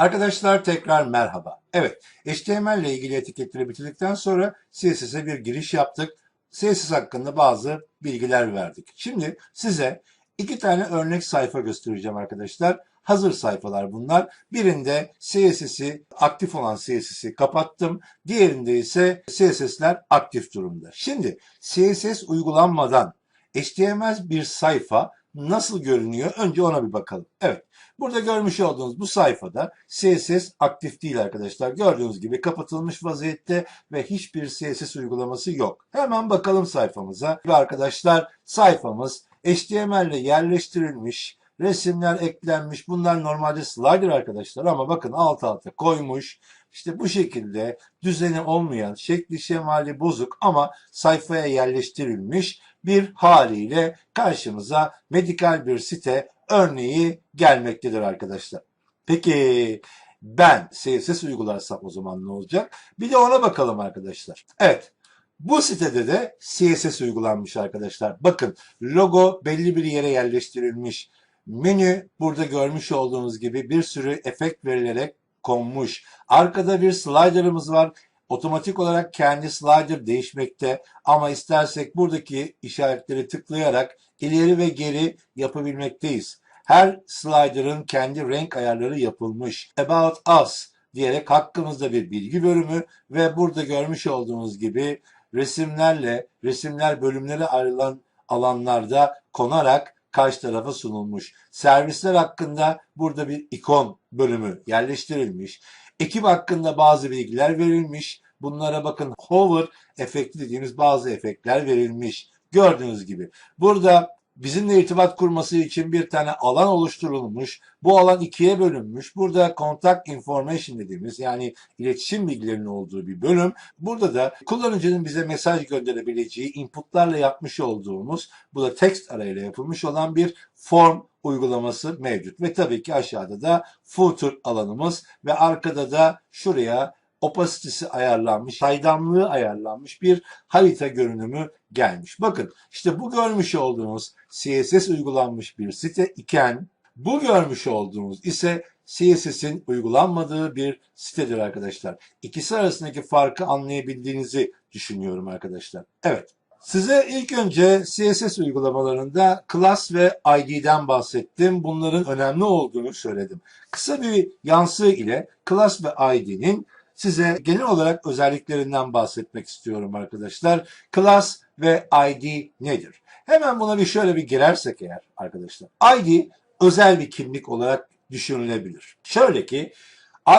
Arkadaşlar tekrar merhaba. Evet, HTML ile ilgili etiketleri bitirdikten sonra CSS'e bir giriş yaptık. CSS hakkında bazı bilgiler verdik. Şimdi size iki tane örnek sayfa göstereceğim arkadaşlar. Hazır sayfalar bunlar. Birinde CSS'i aktif olan CSS'i kapattım. Diğerinde ise CSS'ler aktif durumda. Şimdi CSS uygulanmadan HTML bir sayfa nasıl görünüyor? Önce ona bir bakalım. Evet. Burada görmüş olduğunuz bu sayfada CSS aktif değil arkadaşlar. Gördüğünüz gibi kapatılmış vaziyette ve hiçbir CSS uygulaması yok. Hemen bakalım sayfamıza. Ve arkadaşlar sayfamız HTML ile yerleştirilmiş, resimler eklenmiş. Bunlar normalde slider arkadaşlar ama bakın alt alta koymuş. İşte bu şekilde düzeni olmayan, şekli şemali bozuk ama sayfaya yerleştirilmiş bir haliyle karşımıza medikal bir site örneği gelmektedir arkadaşlar. Peki ben CSS uygularsam o zaman ne olacak? Bir de ona bakalım arkadaşlar. Evet. Bu sitede de CSS uygulanmış arkadaşlar. Bakın logo belli bir yere yerleştirilmiş. Menü burada görmüş olduğunuz gibi bir sürü efekt verilerek konmuş. Arkada bir slider'ımız var. Otomatik olarak kendi slider değişmekte ama istersek buradaki işaretleri tıklayarak ileri ve geri yapabilmekteyiz. Her slider'ın kendi renk ayarları yapılmış. About Us diyerek hakkımızda bir bilgi bölümü ve burada görmüş olduğunuz gibi resimlerle resimler bölümlere ayrılan alanlarda konarak karşı tarafa sunulmuş. Servisler hakkında burada bir ikon bölümü yerleştirilmiş. Ekip hakkında bazı bilgiler verilmiş. Bunlara bakın hover efekti dediğimiz bazı efektler verilmiş. Gördüğünüz gibi. Burada bizimle irtibat kurması için bir tane alan oluşturulmuş. Bu alan ikiye bölünmüş. Burada contact information dediğimiz yani iletişim bilgilerinin olduğu bir bölüm. Burada da kullanıcının bize mesaj gönderebileceği inputlarla yapmış olduğumuz bu da text arayla yapılmış olan bir form uygulaması mevcut. Ve tabii ki aşağıda da footer alanımız ve arkada da şuraya opasitesi ayarlanmış, saydamlığı ayarlanmış bir harita görünümü gelmiş. Bakın işte bu görmüş olduğunuz CSS uygulanmış bir site iken bu görmüş olduğunuz ise CSS'in uygulanmadığı bir sitedir arkadaşlar. İkisi arasındaki farkı anlayabildiğinizi düşünüyorum arkadaşlar. Evet. Size ilk önce CSS uygulamalarında class ve ID'den bahsettim. Bunların önemli olduğunu söyledim. Kısa bir yansı ile class ve ID'nin size genel olarak özelliklerinden bahsetmek istiyorum arkadaşlar. Class ve ID nedir? Hemen buna bir şöyle bir girersek eğer arkadaşlar. ID özel bir kimlik olarak düşünülebilir. Şöyle ki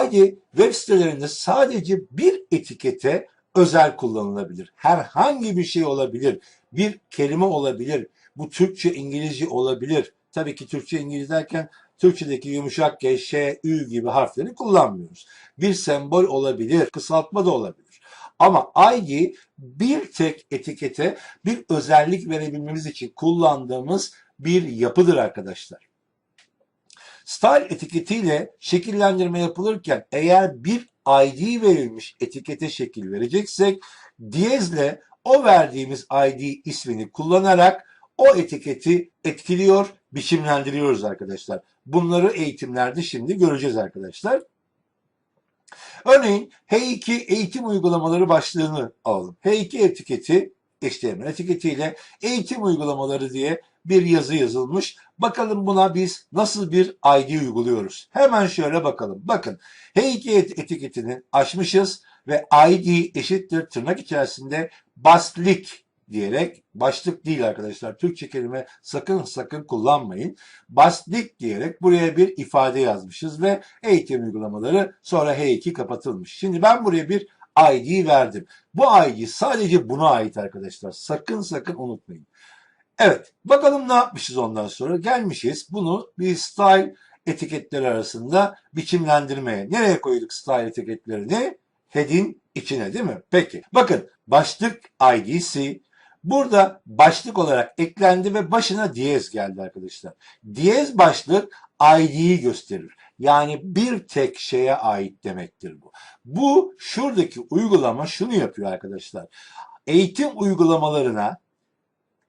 ID web sitelerinde sadece bir etikete özel kullanılabilir. Herhangi bir şey olabilir. Bir kelime olabilir. Bu Türkçe, İngilizce olabilir. Tabii ki Türkçe, İngilizce derken Türkçedeki yumuşak G, Ş, Ü gibi harfleri kullanmıyoruz. Bir sembol olabilir, kısaltma da olabilir. Ama ID bir tek etikete bir özellik verebilmemiz için kullandığımız bir yapıdır arkadaşlar. Style etiketiyle şekillendirme yapılırken eğer bir ID verilmiş etikete şekil vereceksek diyezle o verdiğimiz ID ismini kullanarak o etiketi etkiliyor, biçimlendiriyoruz arkadaşlar. Bunları eğitimlerde şimdi göreceğiz arkadaşlar. Örneğin H2 eğitim uygulamaları başlığını alalım. H2 etiketi HTML etiketiyle eğitim uygulamaları diye bir yazı yazılmış. Bakalım buna biz nasıl bir ID uyguluyoruz. Hemen şöyle bakalım. Bakın H2 etiketini açmışız ve ID eşittir tırnak içerisinde baslik diyerek başlık değil arkadaşlar. Türkçe kelime sakın sakın kullanmayın. Baslik diyerek buraya bir ifade yazmışız ve eğitim uygulamaları sonra H2 kapatılmış. Şimdi ben buraya bir ID verdim. Bu ID sadece buna ait arkadaşlar. Sakın sakın unutmayın. Evet bakalım ne yapmışız ondan sonra. Gelmişiz bunu bir style etiketleri arasında biçimlendirmeye. Nereye koyduk style etiketlerini? Head'in içine değil mi? Peki. Bakın başlık ID'si burada başlık olarak eklendi ve başına diyez geldi arkadaşlar. Diyez başlık ID'yi gösterir. Yani bir tek şeye ait demektir bu. Bu şuradaki uygulama şunu yapıyor arkadaşlar. Eğitim uygulamalarına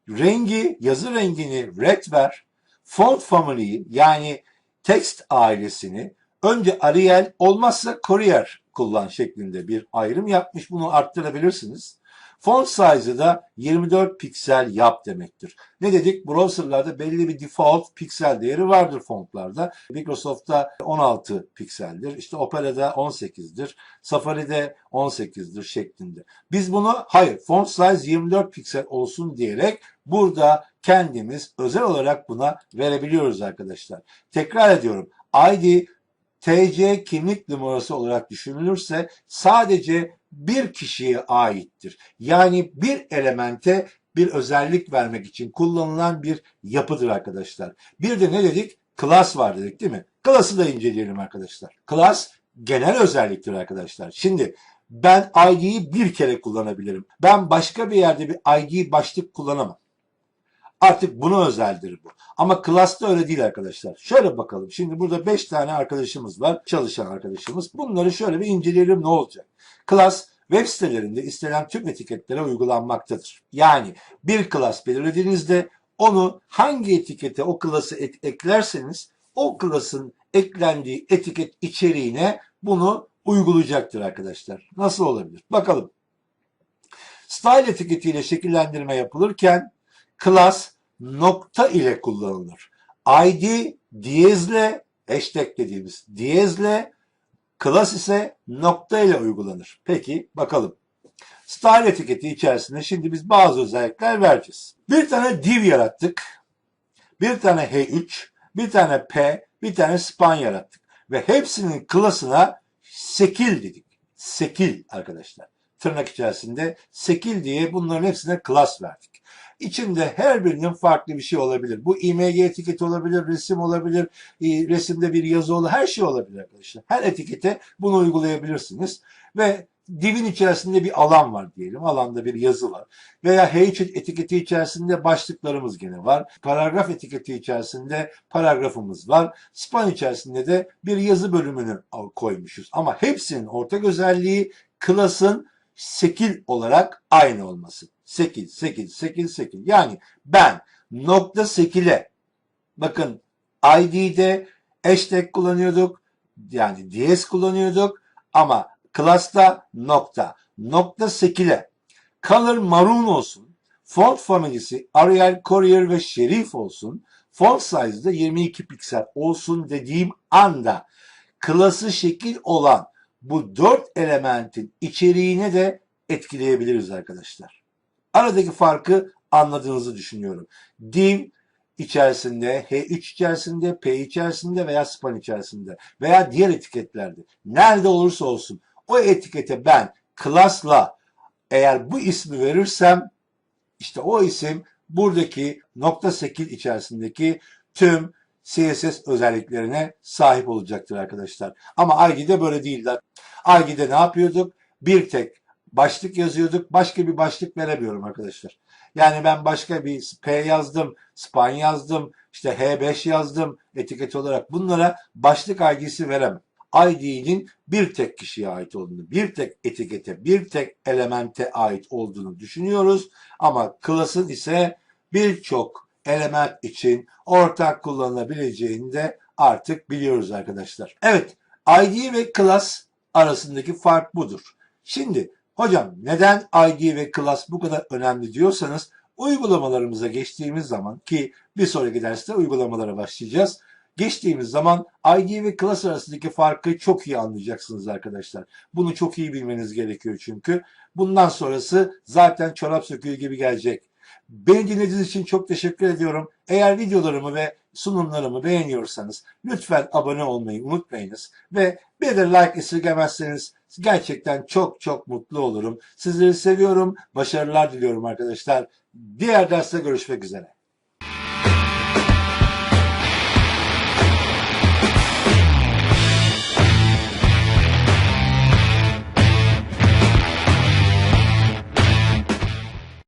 rengi, yazı rengini red ver, font family'yi yani text ailesini önce Arial olmazsa Courier kullan şeklinde bir ayrım yapmış. Bunu arttırabilirsiniz. Font size'ı da 24 piksel yap demektir. Ne dedik? Browser'larda belli bir default piksel değeri vardır fontlarda. Microsoft'ta 16 pikseldir. İşte Opera'da 18'dir. Safari'de 18'dir şeklinde. Biz bunu hayır font size 24 piksel olsun diyerek burada kendimiz özel olarak buna verebiliyoruz arkadaşlar. Tekrar ediyorum. ID TC kimlik numarası olarak düşünülürse sadece bir kişiye aittir. Yani bir elemente bir özellik vermek için kullanılan bir yapıdır arkadaşlar. Bir de ne dedik? Class var dedik değil mi? Class'ı da inceleyelim arkadaşlar. Class genel özelliktir arkadaşlar. Şimdi ben ID'yi bir kere kullanabilirim. Ben başka bir yerde bir ID başlık kullanamam. Artık buna özeldir bu. Ama class'ta öyle değil arkadaşlar. Şöyle bakalım. Şimdi burada 5 tane arkadaşımız var. Çalışan arkadaşımız. Bunları şöyle bir inceleyelim ne olacak. Class web sitelerinde istenen tüm etiketlere uygulanmaktadır. Yani bir class belirlediğinizde onu hangi etikete o class'ı ek- eklerseniz o class'ın eklendiği etiket içeriğine bunu uygulayacaktır arkadaşlar. Nasıl olabilir? Bakalım. Style etiketiyle şekillendirme yapılırken class nokta ile kullanılır. ID diyezle hashtag dediğimiz diyezle class ise nokta ile uygulanır. Peki bakalım. Style etiketi içerisinde şimdi biz bazı özellikler vereceğiz. Bir tane div yarattık. Bir tane H3, bir tane P, bir tane span yarattık. Ve hepsinin class'ına sekil dedik. Sekil arkadaşlar. Tırnak içerisinde sekil diye bunların hepsine class verdik. İçinde her birinin farklı bir şey olabilir. Bu img etiketi olabilir, resim olabilir, e, resimde bir yazı olabilir, her şey olabilir arkadaşlar. Her etikete bunu uygulayabilirsiniz. Ve divin içerisinde bir alan var diyelim. Alanda bir yazı var. Veya H etiketi içerisinde başlıklarımız gene var. Paragraf etiketi içerisinde paragrafımız var. Span içerisinde de bir yazı bölümünü koymuşuz. Ama hepsinin ortak özelliği class'ın sekil olarak aynı olması. Sekil, sekil, sekil, sekil. Yani ben nokta sekile bakın ID'de hashtag kullanıyorduk. Yani DS kullanıyorduk. Ama class'ta nokta. Nokta sekile. Color maroon olsun. Font familyası Arial, Courier ve Şerif olsun. Font size de 22 piksel olsun dediğim anda klası şekil olan bu dört elementin içeriğine de etkileyebiliriz arkadaşlar. Aradaki farkı anladığınızı düşünüyorum. Div içerisinde, H3 içerisinde, P içerisinde veya span içerisinde veya diğer etiketlerde nerede olursa olsun o etikete ben class'la eğer bu ismi verirsem işte o isim buradaki nokta sekil içerisindeki tüm CSS özelliklerine sahip olacaktır arkadaşlar. Ama ID'de böyle değiller. ID'de ne yapıyorduk? Bir tek başlık yazıyorduk. Başka bir başlık veremiyorum arkadaşlar. Yani ben başka bir P yazdım, span yazdım, işte H5 yazdım etiket olarak. Bunlara başlık ID'si veremem. ID'nin bir tek kişiye ait olduğunu, bir tek etikete, bir tek elemente ait olduğunu düşünüyoruz. Ama class'ın ise birçok element için ortak kullanılabileceğini de artık biliyoruz arkadaşlar. Evet, ID ve class arasındaki fark budur. Şimdi hocam neden ID ve class bu kadar önemli diyorsanız uygulamalarımıza geçtiğimiz zaman ki bir sonraki derste uygulamalara başlayacağız. Geçtiğimiz zaman ID ve class arasındaki farkı çok iyi anlayacaksınız arkadaşlar. Bunu çok iyi bilmeniz gerekiyor çünkü. Bundan sonrası zaten çorap söküğü gibi gelecek. Beni dinlediğiniz için çok teşekkür ediyorum. Eğer videolarımı ve sunumlarımı beğeniyorsanız lütfen abone olmayı unutmayınız. Ve bir de like esirgemezseniz gerçekten çok çok mutlu olurum. Sizleri seviyorum. Başarılar diliyorum arkadaşlar. Diğer derste görüşmek üzere.